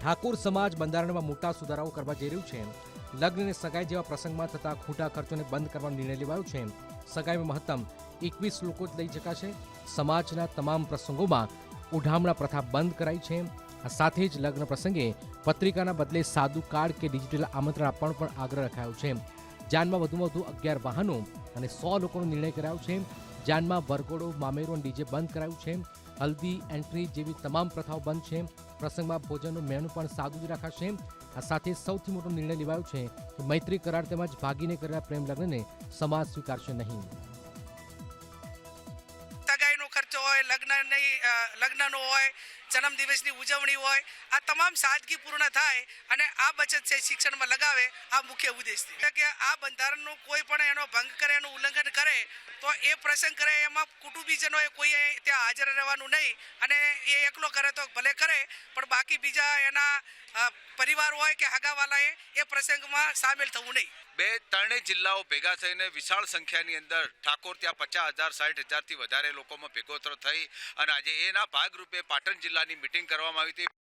ઠાકોર સમાજ બંધારણમાં મોટા સુધારાઓ કરવા જઈ રહ્યું છે લગ્ન અને સગાઈ જેવા પ્રસંગમાં થતા ખોટા ખર્ચોને બંધ કરવાનો નિર્ણય લેવાયો છે સગાઈમાં મહત્તમ એકવીસ લોકો જ લઈ શકાશે સમાજના તમામ પ્રસંગોમાં ઉઢામણા પ્રથા બંધ કરાઈ છે સાથે જ લગ્ન પ્રસંગે પત્રિકાના બદલે સાદું કાર્ડ કે ડિજિટલ આમંત્રણ આપવાનો પણ આગ્રહ રખાયો છે જાનમાં વધુમાં વધુ અગિયાર વાહનો અને સો લોકોનો નિર્ણય કરાયો છે જાનમાં વરઘોડો, મામેરો અને ડીજે બંધ કરાયું છે હલ્દી એન્ટ્રી જેવી તમામ પ્રથાઓ બંધ છે. પ્રસંગમાં ભોજનનું મેનુ પણ સાદું જ રાખાશે. આ સાથે સૌથી મોટો નિર્ણય લેવાયો છે કે મૈત્રી કરાર તેમજ ભાગીને કરેલા પ્રેમ લગ્નને સમાજ સ્વીકારશે નહીં. હોય, લગ્નની લગ્નનો હોય જન્મદિવસની ઉજવણી હોય, આ તમામ સાદગીપૂર્ણ થાય અને આ બચત છે શિક્ષણમાં લગાવે આ મુખ્ય ઉદ્દેશ છે કે આ બંધારણનો કોઈ પણ એનો ભંગ કરે, એનું ઉલ્લંઘન કરે, તો એ પ્રસંગ કરે, એમાં કુટુંબીજનોએ કોઈએ ત્યાં હાજર રહેવાનું નહીં અને એ એકલો કરે તો ભલે કરે, પણ બાકી બીજા એના પરિવાર હોય કે હગાવાલાએ એ પ્રસંગમાં સામેલ થવું નહીં. બે ત્રણેય જિલ્લાઓ ભેગા થઈને વિશાળ સંખ્યાની અંદર ઠાકોર ત્યાં પચાસ હજાર, સાઠ હજારથી વધારે લોકોમાં ભેગોતરો થઈ અને આજે એના ભાગરૂપે પાટણ જિલ્લાની મિટિંગ કરવામાં આવી હતી.